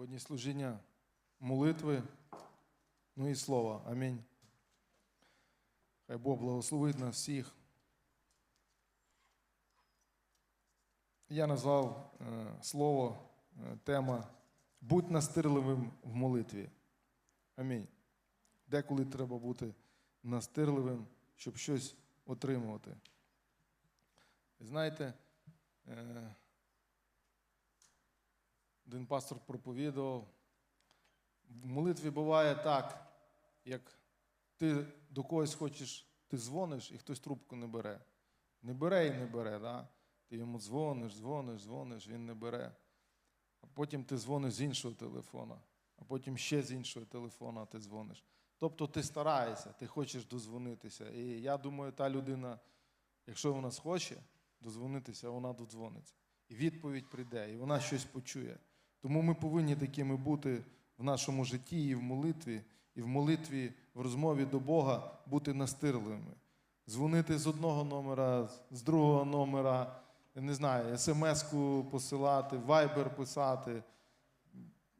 Сьогодні служіння молитви, ну і слова. Амінь. Хай Бог благословить нас всіх. Я назвав е, слово, е, тема Будь настирливим в молитві. Амінь. Деколи треба бути настирливим, щоб щось отримувати. Знаєте, е, один пастор проповідував. В молитві буває так, як ти до когось хочеш, ти дзвониш, і хтось трубку не бере. Не бере і не бере, да? ти йому дзвониш, дзвониш, дзвониш, він не бере. А потім ти дзвониш з іншого телефона, а потім ще з іншого телефона ти дзвониш. Тобто ти стараєшся, ти хочеш дозвонитися. І я думаю, та людина, якщо вона схоче дозвонитися, вона додзвониться. І відповідь прийде, і вона щось почує. Тому ми повинні такими бути в нашому житті і в молитві, і в молитві, в розмові до Бога бути настирливими. Дзвонити з одного номера, з другого номера, не знаю, смс-ку посилати, вайбер писати.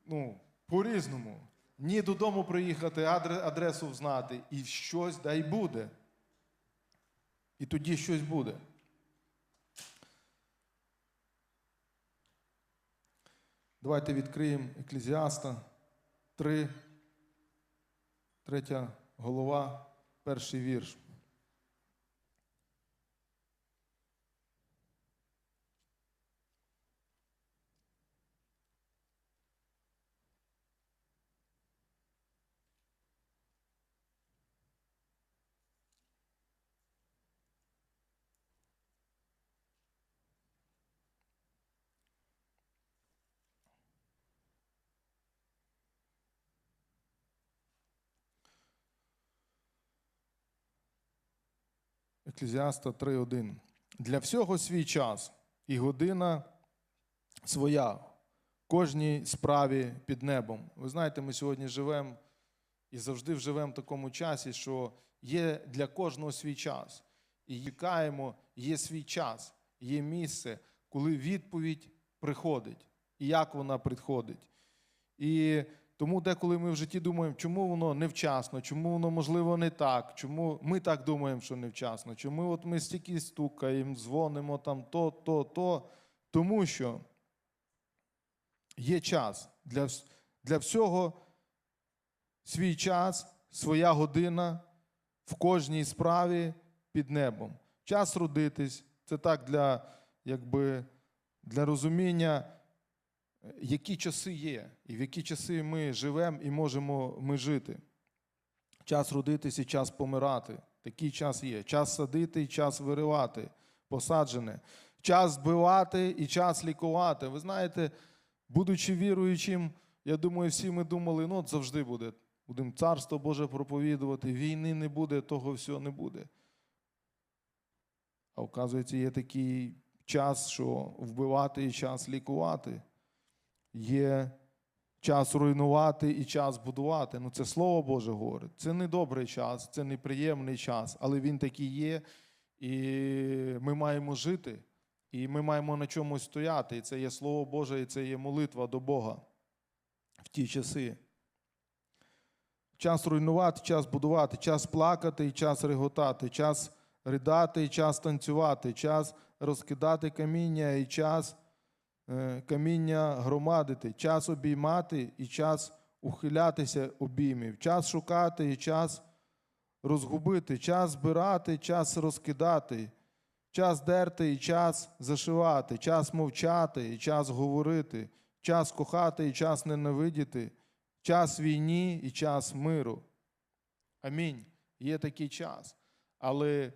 Ну, по-різному. Ні додому приїхати, адресу знати, і щось дай буде. І тоді щось буде. Давайте відкриємо Еклезіаста 3, 3 голова, перший вірш. Еклезіаста 3.1. Для всього свій час і година своя, кожній справі під небом. Ви знаєте, ми сьогодні живемо і завжди живемо в такому часі, що є для кожного свій час. І чекаємо, є свій час, є місце, коли відповідь приходить, і як вона приходить. І тому деколи ми в житті думаємо, чому воно невчасно, чому воно можливо не так, чому ми так думаємо, що невчасно, чому от ми стільки стукаємо, дзвонимо там то, то, то. Тому що є час для, для всього свій час, своя година в кожній справі під небом. Час родитись це так для, якби, для розуміння які часи є, і в які часи ми живемо і можемо ми жити. Час родитися час помирати. Такий час є. Час садити і час виривати, посаджене. Час збивати і час лікувати. Ви знаєте, будучи віруючим, я думаю, всі ми думали, ну завжди буде. Будемо царство Боже проповідувати, війни не буде, того всього не буде. А оказується, є такий час, що вбивати і час лікувати є час руйнувати і час будувати. Ну, це Слово Боже говорить. Це не добрий час, це неприємний час, але він такий є, і ми маємо жити, і ми маємо на чомусь стояти. І це є Слово Боже, і це є молитва до Бога в ті часи. Час руйнувати, час будувати, час плакати і час реготати, час ридати і час танцювати, час розкидати каміння і час каміння громадити, час обіймати і час ухилятися обіймів, час шукати і час розгубити, час збирати, час розкидати, час дерти і час зашивати, час мовчати і час говорити, час кохати і час ненавидіти, час війні і час миру. Амінь. Є такий час. Але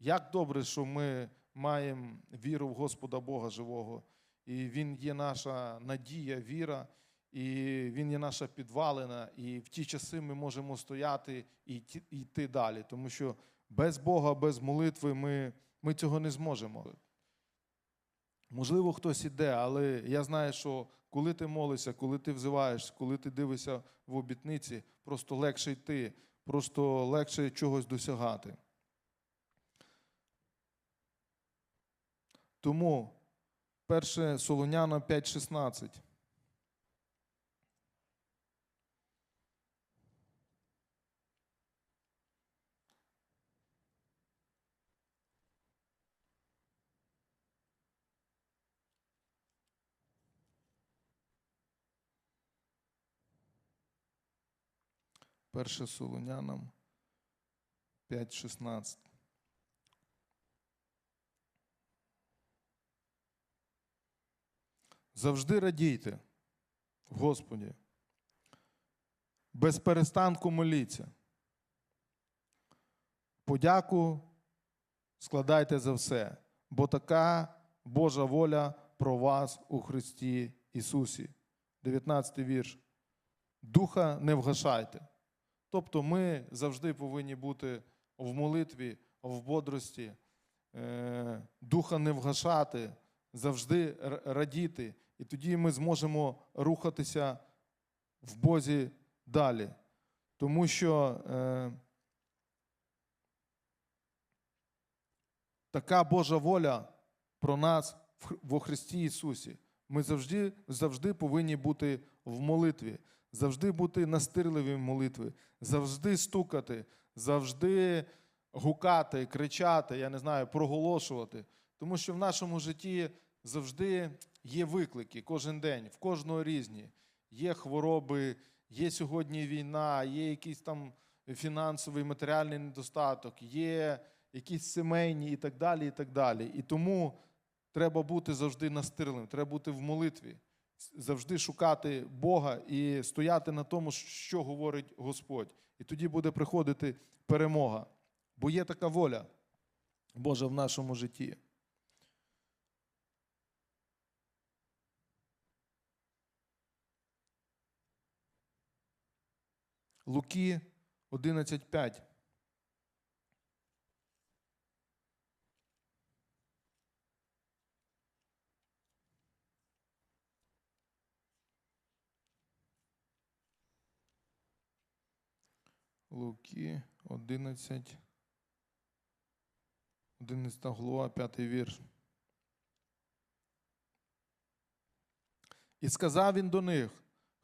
як добре, що ми маємо віру в Господа Бога живого, і Він є наша надія, віра, і Він є наша підвалина. І в ті часи ми можемо стояти і йти- далі, тому що без Бога, без молитви ми, ми цього не зможемо. Можливо, хтось іде, але я знаю, що коли ти молишся, коли ти взиваєш, коли ти дивишся в обітниці, просто легше йти, просто легше чогось досягати. Тому 1 Солоняна 5,16. Перше Солонянам 5.16. Завжди радійте в Господі. Без перестанку моліться. Подяку складайте за все, бо така Божа воля про вас у Христі Ісусі. 19 вірш. Духа не вгашайте. Тобто ми завжди повинні бути в молитві, в бодрості, е, духа не вгашати, завжди радіти. І тоді ми зможемо рухатися в Бозі далі. Тому що е, така Божа воля про нас во Христі Ісусі. Ми завжди, завжди повинні бути в молитві, завжди бути настирливі в молитві, завжди стукати, завжди гукати, кричати, я не знаю, проголошувати. Тому що в нашому житті завжди є виклики кожен день, в кожного різні. Є хвороби, є сьогодні війна, є якийсь там фінансовий, матеріальний недостаток, є якісь сімейні і так далі. І так далі. І тому треба бути завжди настирливим, треба бути в молитві, завжди шукати Бога і стояти на тому, що говорить Господь. І тоді буде приходити перемога. Бо є така воля Божа в нашому житті. Луки 11.5. Луки 11. 11 глава, 5 вірш. І сказав він до них: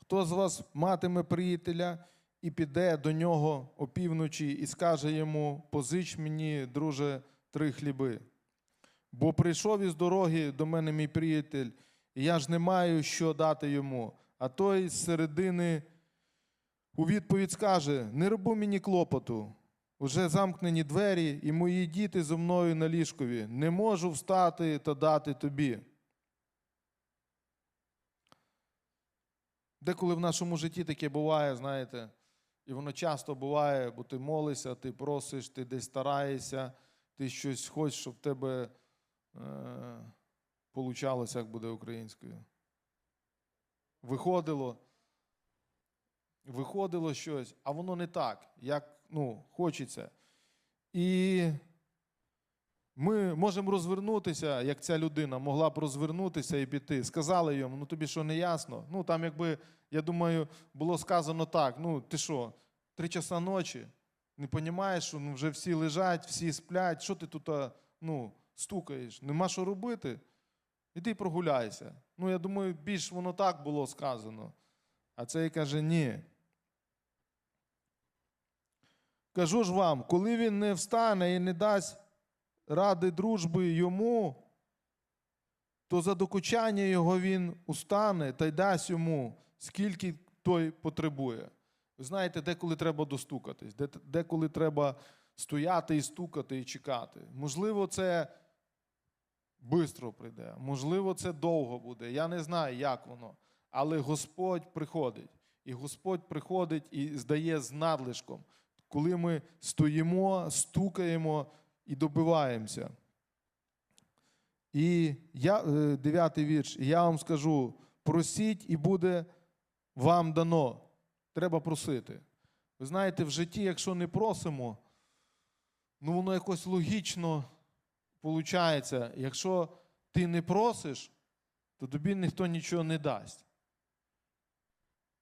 хто з вас матиме приятеля і піде до нього опівночі і скаже йому: Позич мені, друже, три хліби. Бо прийшов із дороги до мене мій приятель, і я ж не маю що дати йому. А той з середини у відповідь скаже: Не роби мені клопоту. Уже замкнені двері, і мої діти зо мною на ліжкові. Не можу встати та дати тобі. Деколи в нашому житті таке буває, знаєте, і воно часто буває, бо ти молишся, ти просиш, ти десь стараєшся, ти щось хочеш, щоб в тебе е, получалося, як буде українською. Виходило, виходило щось, а воно не так, як ну, хочеться. І ми можемо розвернутися, як ця людина могла б розвернутися і піти. Сказали йому, ну тобі що не ясно? Ну там, якби, я думаю, було сказано так: ну ти що, три часа ночі, не розумієш, що ну, вже всі лежать, всі сплять, що ти тут ну, стукаєш? Нема що робити? Іди прогуляйся. Ну, я думаю, більш воно так було сказано. А цей каже, ні. Кажу ж вам, коли він не встане і не дасть ради дружби йому, то за докучання його він устане та й дасть йому, скільки той потребує. Ви знаєте, деколи треба достукатись, деколи треба стояти і стукати і чекати. Можливо, це швидко прийде, можливо, це довго буде. Я не знаю, як воно. Але Господь приходить. І Господь приходить і здає з надлишком, коли ми стоїмо, стукаємо і добиваємося. І я, е, дев'ятий вірш. Я вам скажу: просіть, і буде вам дано. Треба просити. Ви знаєте, в житті, якщо не просимо, ну воно якось логічно виходить. Якщо ти не просиш, то тобі ніхто нічого не дасть.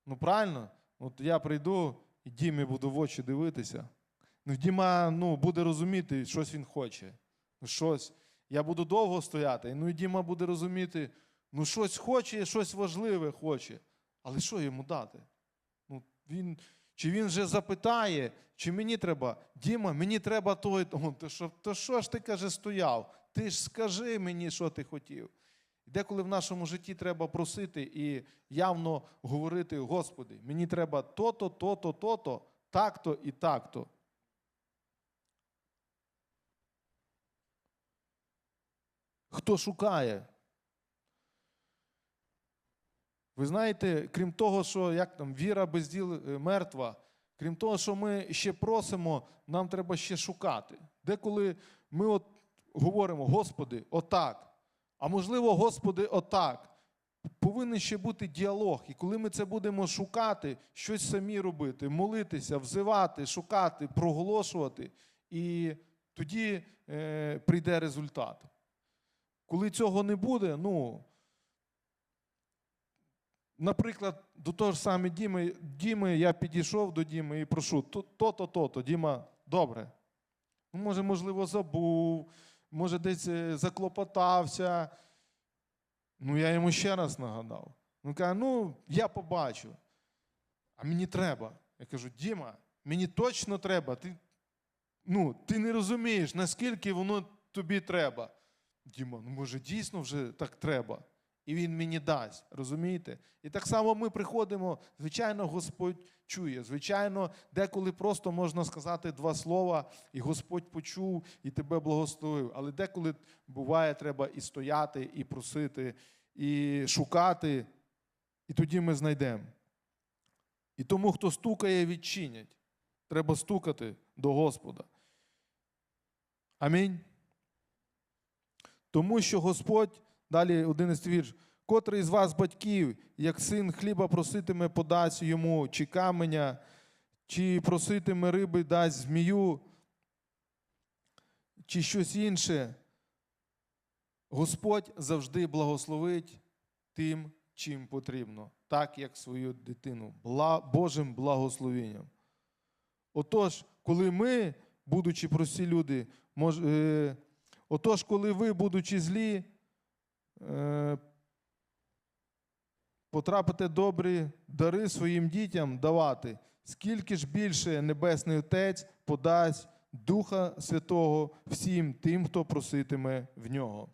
Ну, правильно? От я прийду і Дімі буду в очі дивитися. Ну, Діма ну, буде розуміти, щось він хоче. Ну, щось. Я буду довго стояти, ну і Діма буде розуміти, ну щось хоче, щось важливе хоче. Але що йому дати? Ну, він, чи він вже запитає, чи мені треба, Діма, мені треба той, О, то що, то що ж ти каже, стояв? Ти ж скажи мені, що ти хотів. Деколи в нашому житті треба просити і явно говорити: Господи, мені треба то-то, то-то, то-то, так-то і так-то. Хто шукає? Ви знаєте, крім того, що як там віра без діл е, мертва, крім того, що ми ще просимо, нам треба ще шукати. Деколи ми от говоримо, Господи, отак. А можливо, Господи, отак. Повинен ще бути діалог. І коли ми це будемо шукати, щось самі робити, молитися, взивати, шукати, проголошувати, і тоді е, прийде результат. Коли цього не буде, ну. Наприклад, до того ж саме Діми, Діми, я підійшов до Діми і прошу, то-то, то-то, Діма, добре. Ну, може, можливо, забув, може, десь е, заклопотався. Ну, я йому ще раз нагадав. Він каже, ну, я побачу. А мені треба. Я кажу, Діма, мені точно треба. Ти, ну, ти не розумієш, наскільки воно тобі треба. Діма, ну може дійсно вже так треба. І він мені дасть, розумієте? І так само ми приходимо, звичайно, Господь чує. Звичайно, деколи просто можна сказати два слова, і Господь почув і тебе благословив. Але деколи буває, треба і стояти, і просити, і шукати, і тоді ми знайдемо. І тому, хто стукає, відчинять. Треба стукати до Господа. Амінь. Тому що Господь, далі 11 вірш, котрий з вас батьків, як син хліба проситиме, подасть йому, чи каменя, чи проситиме риби, дасть змію, чи щось інше, Господь завжди благословить тим, чим потрібно, так як свою дитину, Божим благословенням. Отож, коли ми, будучи прості люди, е, отож, коли ви, будучи злі, е, потрапите добрі дари своїм дітям давати, скільки ж більше Небесний Отець подасть Духа Святого всім тим, хто проситиме в нього.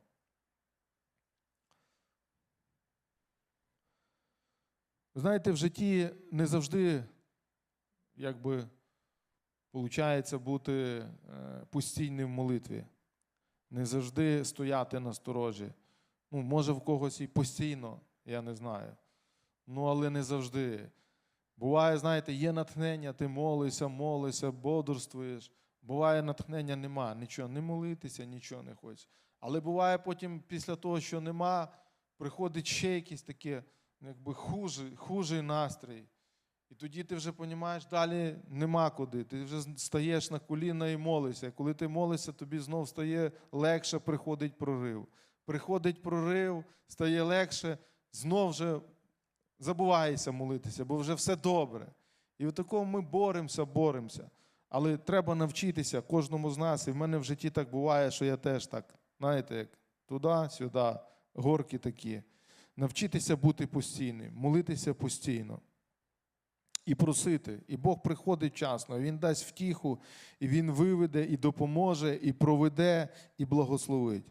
Знаєте, в житті не завжди, якби, виходить бути е, постійним в молитві, не завжди стояти на сторожі. Ну, може, в когось і постійно, я не знаю. Ну, але не завжди. Буває, знаєте, є натхнення, ти молишся, молишся, бодрствуєш. Буває, натхнення нема, нічого, не молитися, нічого не хочеш. Але буває потім, після того, що нема, приходить ще якийсь таке, ну, якби хужий, хужий настрій. І тоді ти вже розумієш, далі нема куди. Ти вже стаєш на коліна і молишся. Коли ти молишся, тобі знов стає легше, приходить прорив. Приходить прорив, стає легше, знов вже забуваєшся молитися, бо вже все добре. І в такому ми боремося, боремося. Але треба навчитися кожному з нас. І в мене в житті так буває, що я теж так, знаєте, як туди, сюди, горки такі. Навчитися бути постійним, молитися постійно. І просити. І Бог приходить вчасно, Він дасть втіху, і Він виведе, і допоможе, і проведе, і благословить.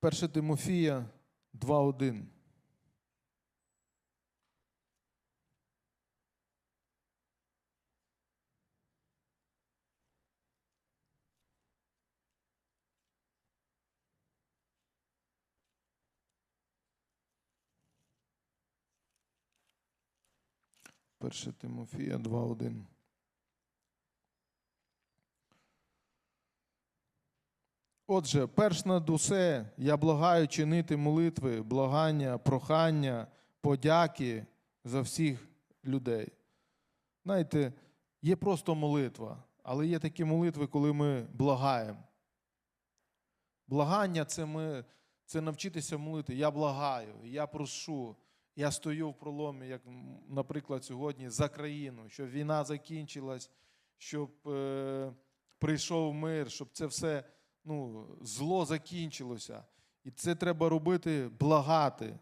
Перше Тимофія 2.1. Перше Тимофія 2.1. Отже, перш над усе я благаю чинити молитви, благання, прохання, подяки за всіх людей. Знаєте, є просто молитва, але є такі молитви, коли ми благаємо. Благання це ми це навчитися молити. Я благаю, я прошу, я стою в проломі, як, наприклад, сьогодні за країну, щоб війна закінчилась, щоб е, прийшов мир, щоб це все ну, зло закінчилося. І це треба робити, благати,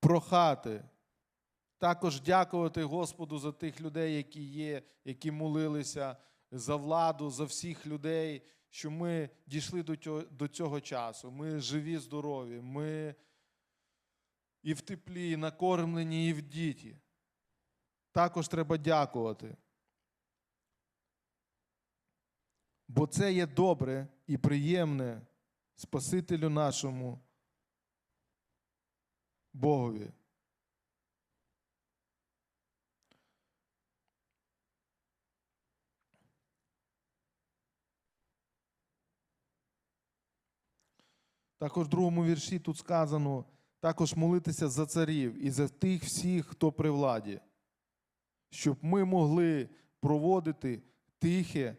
прохати. Також дякувати Господу за тих людей, які є, які молилися, за владу, за всіх людей, що ми дійшли до цього, часу. Ми живі, здорові, ми і в теплі, і накормлені, і в діті. Також треба дякувати. Бо це є добре і приємне Спасителю нашому Богові. Також в другому вірші тут сказано також молитися за царів і за тих всіх, хто при владі, щоб ми могли проводити тихе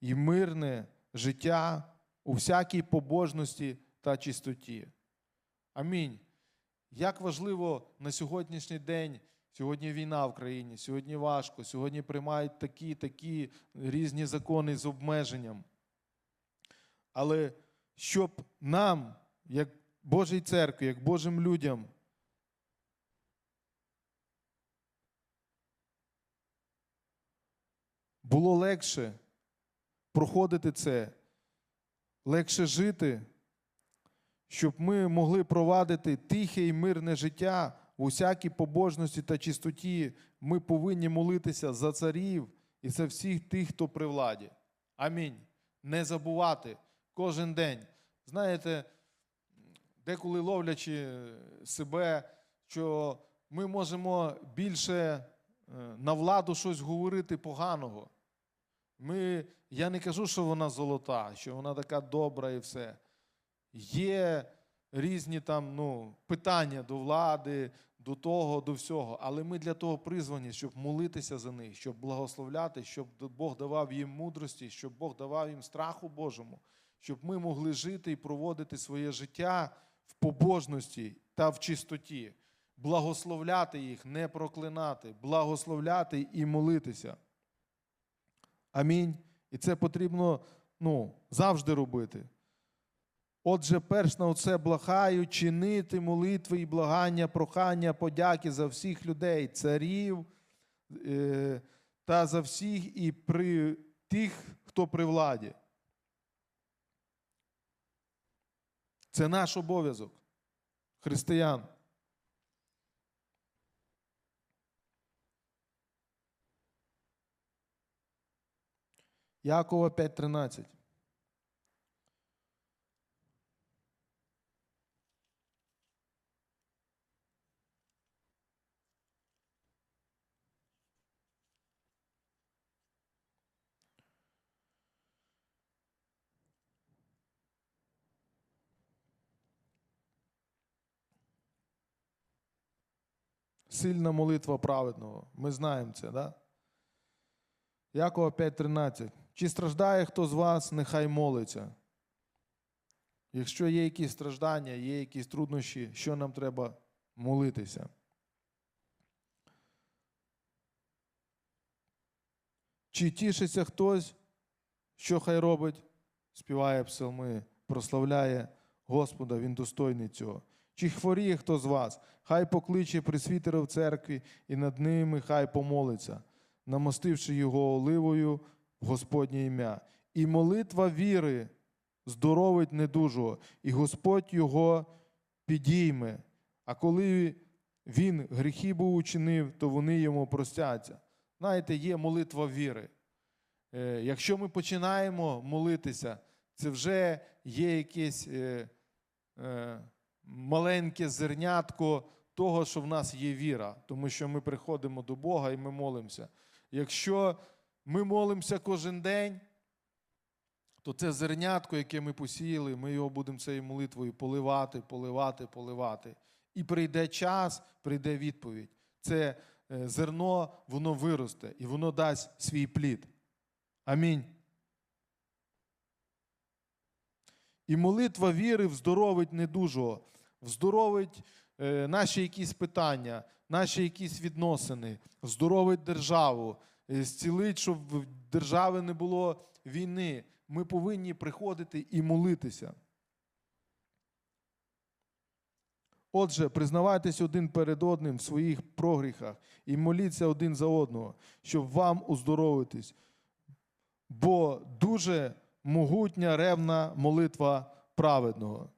і мирне життя у всякій побожності та чистоті. Амінь. Як важливо на сьогоднішній день, сьогодні війна в країні, сьогодні важко, сьогодні приймають такі, такі різні закони з обмеженням. Але щоб нам, як Божій церкві, як Божим людям, було легше проходити це, легше жити, щоб ми могли провадити тихе і мирне життя в усякій побожності та чистоті, ми повинні молитися за царів і за всіх тих, хто при владі. Амінь. Не забувати кожен день. Знаєте, деколи ловлячи себе, що ми можемо більше е, на владу щось говорити поганого. Ми, я не кажу, що вона золота, що вона така добра і все. Є різні там ну, питання до влади, до того, до всього. Але ми для того призвані, щоб молитися за них, щоб благословляти, щоб Бог давав їм мудрості, щоб Бог давав їм страху Божому, щоб ми могли жити і проводити своє життя в побожності та в чистоті, благословляти їх, не проклинати, благословляти і молитися. Амінь. І це потрібно ну, завжди робити. Отже, перш на оце благаю чинити молитви і благання, прохання, подяки за всіх людей, царів е, та за всіх і при тих, хто при владі. Це наш обов'язок християн. Якова 5.13. Сильна молитва праведного. Ми знаємо це, да? Якова 5.13. Чи страждає хто з вас, нехай молиться. Якщо є якісь страждання, є якісь труднощі, що нам треба молитися? Чи тішиться хтось, що хай робить, співає псалми, прославляє Господа, Він достойний цього. Чи хворіє хто з вас, хай покличе присвітера в церкві і над ними хай помолиться, намостивши його оливою в Господнє ім'я. І молитва віри здоровить недужого, і Господь його підійме. А коли він гріхи був учинив, то вони йому простяться. Знаєте, є молитва віри. Е, Якщо ми починаємо молитися, це вже є якесь е, е, маленьке зернятко того, що в нас є віра, тому що ми приходимо до Бога і ми молимося. Якщо ми молимося кожен день, то це зернятко, яке ми посіяли, ми його будемо цією молитвою поливати, поливати, поливати. І прийде час, прийде відповідь. Це е, зерно, воно виросте і воно дасть свій плід. Амінь. І молитва віри вздоровить недужого, вздоровить е, наші якісь питання, наші якісь відносини, вздоровить державу, е, зцілить, щоб в держави не було війни. Ми повинні приходити і молитися. Отже, признавайтесь один перед одним в своїх прогріхах і моліться один за одного, щоб вам уздоровитись. Бо дуже могутня ревна молитва праведного.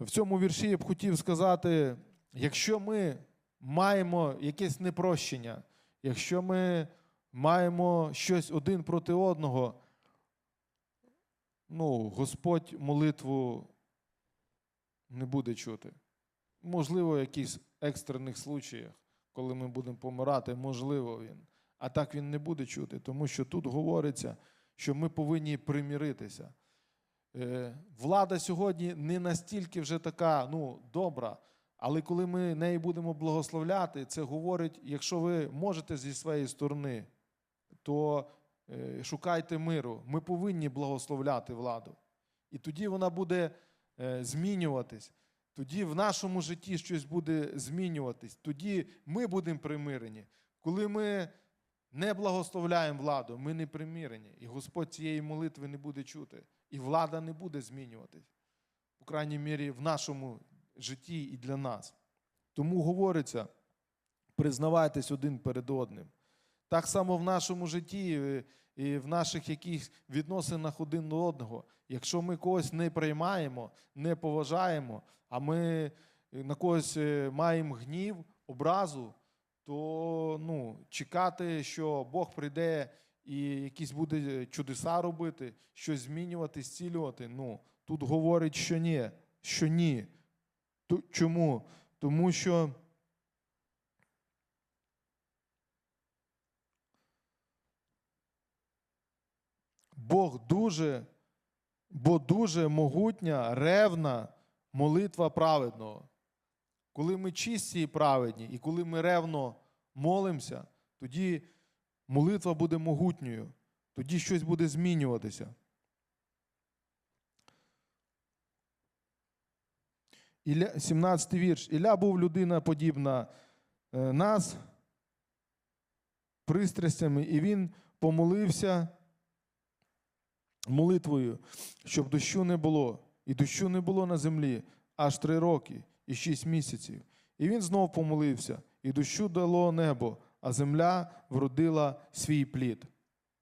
В цьому вірші я б хотів сказати, якщо ми маємо якесь непрощення, якщо ми маємо щось один проти одного, ну, Господь молитву не буде чути. Можливо, в якихось екстрених случаях, коли ми будемо помирати, можливо, він. А так він не буде чути, тому що тут говориться, що ми повинні примиритися. Е, Влада сьогодні не настільки вже така ну, добра, але коли ми неї будемо благословляти, це говорить, якщо ви можете зі своєї сторони, то е, шукайте миру. Ми повинні благословляти владу. І тоді вона буде е, змінюватись. Тоді в нашому житті щось буде змінюватись. Тоді ми будемо примирені. Коли ми не благословляємо владу, ми не примирені. І Господь цієї молитви не буде чути. І влада не буде змінюватись. По крайній мірі, в нашому житті і для нас. Тому говориться, признавайтесь один перед одним. Так само в нашому житті е, і в наших яких відносинах один до одного. Якщо ми когось не приймаємо, не поважаємо, а ми е, на когось е, маємо гнів, образу, то ну, чекати, що Бог прийде і якісь буде чудеса робити, щось змінювати, зцілювати. Ну, тут говорить, що ні, що ні. Чому? Тому що. Бог дуже, бо дуже могутня, ревна молитва праведного. Коли ми чисті і праведні, і коли ми ревно молимося, тоді молитва буде могутньою, тоді щось буде змінюватися. Ілля, 17 вірш. Ілля був людина подібна е, нас пристрастями, і він помолився молитвою, щоб дощу не було. І дощу не було на землі аж три роки і шість місяців. І він знов помолився, і дощу дало небо, а земля вродила свій плід.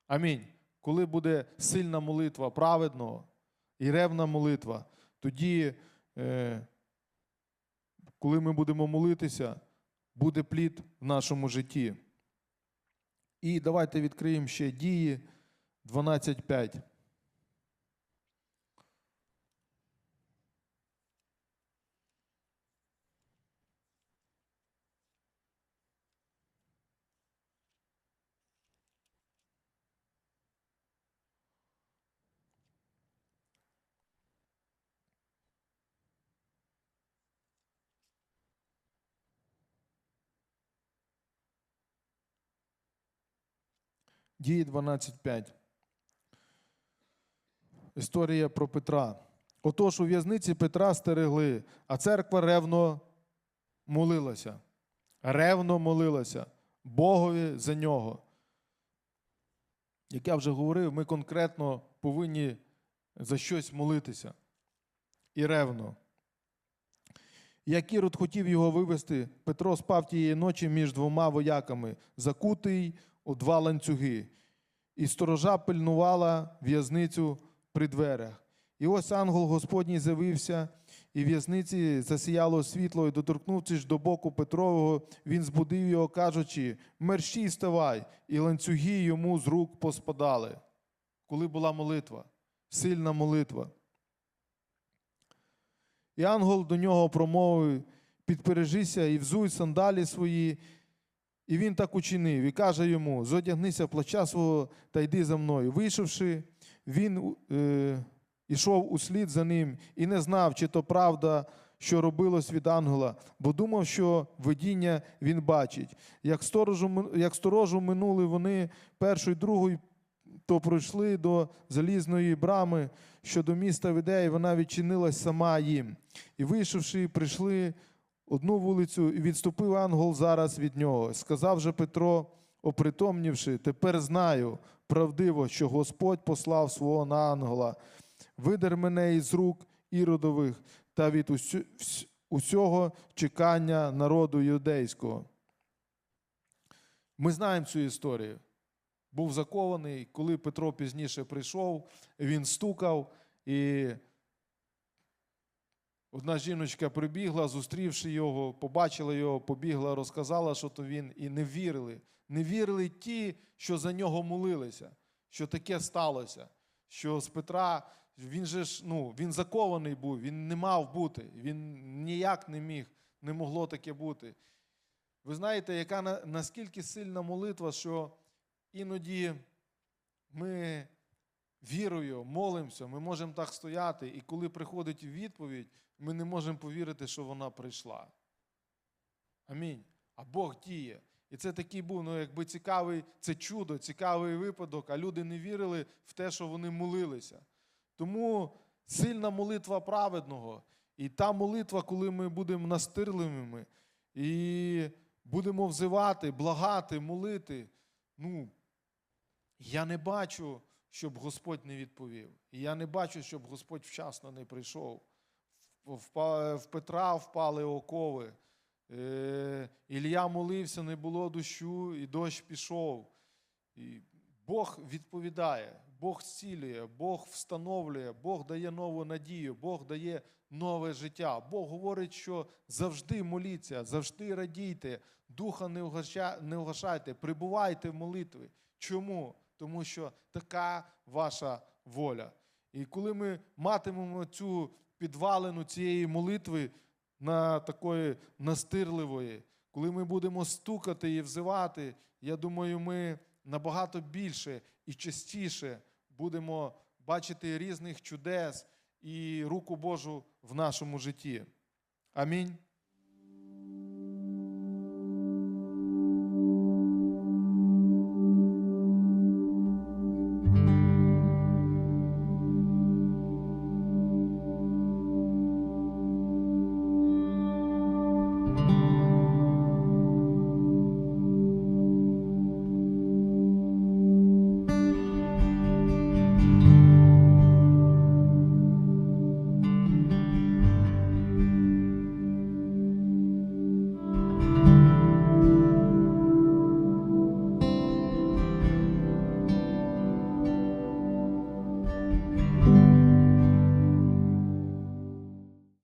Амінь. Коли буде сильна молитва праведного і ревна молитва, тоді, е, коли ми будемо молитися, буде плід в нашому житті. І давайте відкриємо ще дії 12.5. Дії 12.5. Історія про Петра. Отож у в'язниці Петра стерегли, а церква ревно молилася. Ревно молилася Богові за нього. Як я вже говорив, ми конкретно повинні за щось молитися. І ревно. Як Ірод хотів його вивести, Петро спав тієї ночі між двома вояками, закутий у два ланцюги, і сторожа пильнувала в'язницю при дверях. І ось ангел Господній з'явився, і в'язниці засіяло світло, і доторкнувшись до боку Петрового, він збудив його, кажучи: мерщій вставай, і ланцюги йому з рук поспадали. Коли була молитва, сильна молитва. І ангел до нього промовив: підпережися і взуй сандалі свої. І він так учинив, і каже йому: зодягнися в плача свого та йди за мною. Вийшовши, він е, ішов услід за ним і не знав, чи то правда, що робилось від ангела, бо думав, що видіння він бачить. Як сторожу, як сторожу минули вони першу й другу, то пройшли до залізної брами, що до міста веде, і вона відчинилась сама їм. І вийшовши, прийшли одну вулицю, і відступив ангел зараз від нього. Сказав же Петро, опритомнівши, тепер знаю правдиво, що Господь послав свого на ангела. Видер мене із рук іродових та від усього чекання народу юдейського. Ми знаємо цю історію. був закований. Коли Петро пізніше прийшов, він стукав, і одна жіночка прибігла, зустрівши його, побачила його, побігла, розказала, що то він, і не вірили. Не вірили ті, що за нього молилися, що таке сталося. Що з Петра він же ж ну, він закований був, він не мав бути, він ніяк не міг, не могло таке бути. Ви знаєте, яка наскільки сильна молитва, що іноді ми вірою молимося, ми можемо так стояти, і коли приходить відповідь, ми не можемо повірити, що вона прийшла. Амінь. А Бог діє. І це такий був, ну якби цікавий, це чудо, цікавий випадок, а люди не вірили в те, що вони молилися. Тому сильна молитва праведного. І та молитва, коли ми будемо настирливими і будемо взивати, благати, молити. Ну, я не бачу, щоб Господь не відповів. І я не бачу, щоб Господь вчасно не прийшов. В, Петра впали окови. Е, Ілля молився, не було дощу, і дощ пішов. І Бог відповідає, Бог зцілює, Бог встановлює, Бог дає нову надію, Бог дає нове життя. Бог говорить, що завжди моліться, завжди радійте, духа не угашайте, прибувайте в молитві. Чому? Тому що така ваша воля. І коли ми матимемо цю підвалину цієї молитви на такої настирливої, коли ми будемо стукати і взивати, я думаю, ми набагато більше і частіше будемо бачити різних чудес і руку Божу в нашому житті. Амінь.